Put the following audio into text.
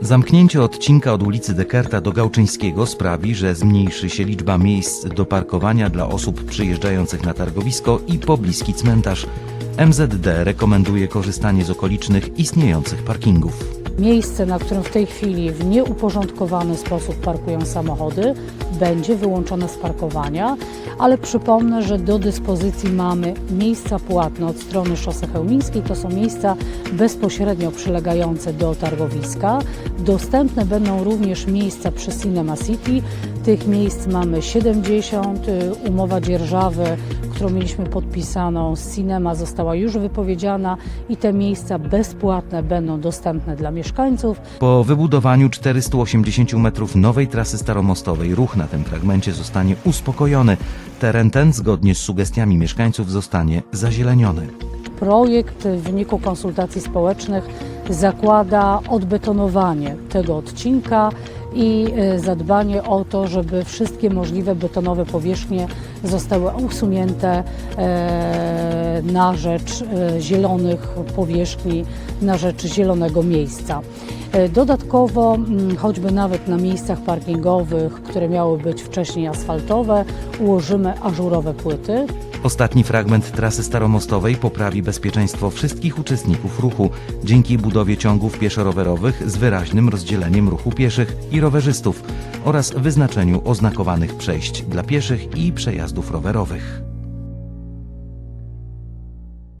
Zamknięcie odcinka od ulicy Dekerta do Gałczyńskiego sprawi, że zmniejszy się liczba miejsc do parkowania dla osób przyjeżdżających na targowisko i pobliski cmentarz. MZD rekomenduje korzystanie z okolicznych istniejących parkingów. Miejsce, na którym w tej chwili w nieuporządkowany sposób parkują samochody, będzie wyłączone z parkowania, ale przypomnę, że do dyspozycji mamy miejsca płatne od strony szosy chełmińskiej. To są miejsca bezpośrednio przylegające do targowiska. Dostępne będą również miejsca przy Cinema City. Tych miejsc mamy 70. Y, Umowa dzierżawy, którą mieliśmy podpisaną z Cinema, została już wypowiedziana i te miejsca bezpłatne będą dostępne dla mieszkańców. Po wybudowaniu 480 metrów nowej trasy staromostowej ruch na tym fragmencie zostanie uspokojony. Teren ten, zgodnie z sugestiami mieszkańców, zostanie zazieleniony. Projekt w wyniku konsultacji społecznych zakłada odbetonowanie tego odcinka i e, zadbanie o to, żeby wszystkie możliwe betonowe powierzchnie zostały usunięte e, na rzecz e, zielonych powierzchni, na rzecz zielonego miejsca. Dodatkowo, mm, choćby nawet na miejscach parkingowych, które miały być wcześniej asfaltowe, ułożymy ażurowe płyty, Ostatni fragment trasy staromostowej poprawi bezpieczeństwo wszystkich uczestników ruchu dzięki budowie ciągów pieszo-rowerowych z wyraźnym rozdzieleniem ruchu pieszych i rowerzystów oraz wyznaczeniu oznakowanych przejść dla pieszych i przejazdów rowerowych.